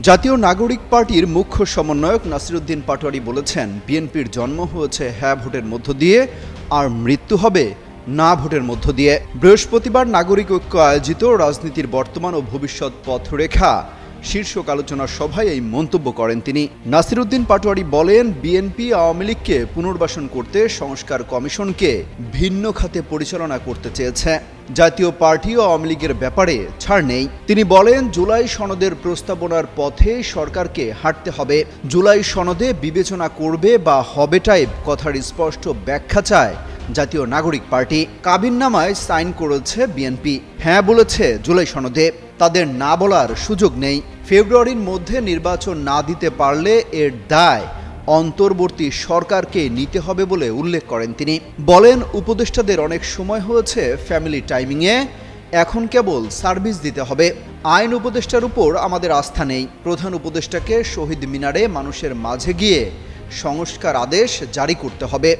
জাতীয় নাগরিক পার্টির মুখ্য সমন্বয়ক নাসিরুদ্দিন পাটোয়ারি বলেছেন, বিএনপির জন্ম হয়েছে হ্যাঁ ভোটের মধ্য দিয়ে আর মৃত্যু হবে না ভোটের মধ্য দিয়ে। বৃহস্পতিবার নাগরিক ঐক্য আয়োজিত রাজনীতির বর্তমান ও ভবিষ্যৎ পথরেখা শীর্ষক আলোচনা সভায় এই মন্তব্য করেন তিনি। নাসিরুদ্দিন পাটোয়ারি বলেন, বিএনপি আওয়ামী লীগকে পুনর্বাসন করতে সংস্কার কমিশনকে ভিন্ন খাতে পরিচালনা করতে চেয়েছে। জাতীয় পার্টি ও আওয়ামী লীগের ব্যাপারে ছাড় নেই। তিনি বলেন, জুলাই সনদের প্রস্তাবনার পথে সরকারকে হাঁটতে হবে। জুলাই সনদে বিবেচনা করবে বা হবে টাইপ কথার স্পষ্ট ব্যাখ্যা চায় জাতীয় নাগরিক পার্টি। কাবিননামায় সাইন করেছে বিএনপি। হ্যাঁ বলেছে জুলাই সনদে। তাদের না বলার সুযোগ নেই। ফেব্রুয়ারির মধ্যে নির্বাচন না দিতে পারলে এর দায় অন্তর্বর্তী সরকারকে নিতে হবে বলে উল্লেখ করেন তিনি। বলেন, উপদেষ্টাদের অনেক সময় হয়েছে ফ্যামিলি টাইমিংয়ে, এখন কেবল সার্ভিস দিতে হবে। আইন উপদেষ্টার উপর আমাদের আস্থা নেই। প্রধান উপদেষ্টাকে শহীদ মিনারে মানুষের মাঝে গিয়ে সংস্কার আদেশ জারি করতে হবে।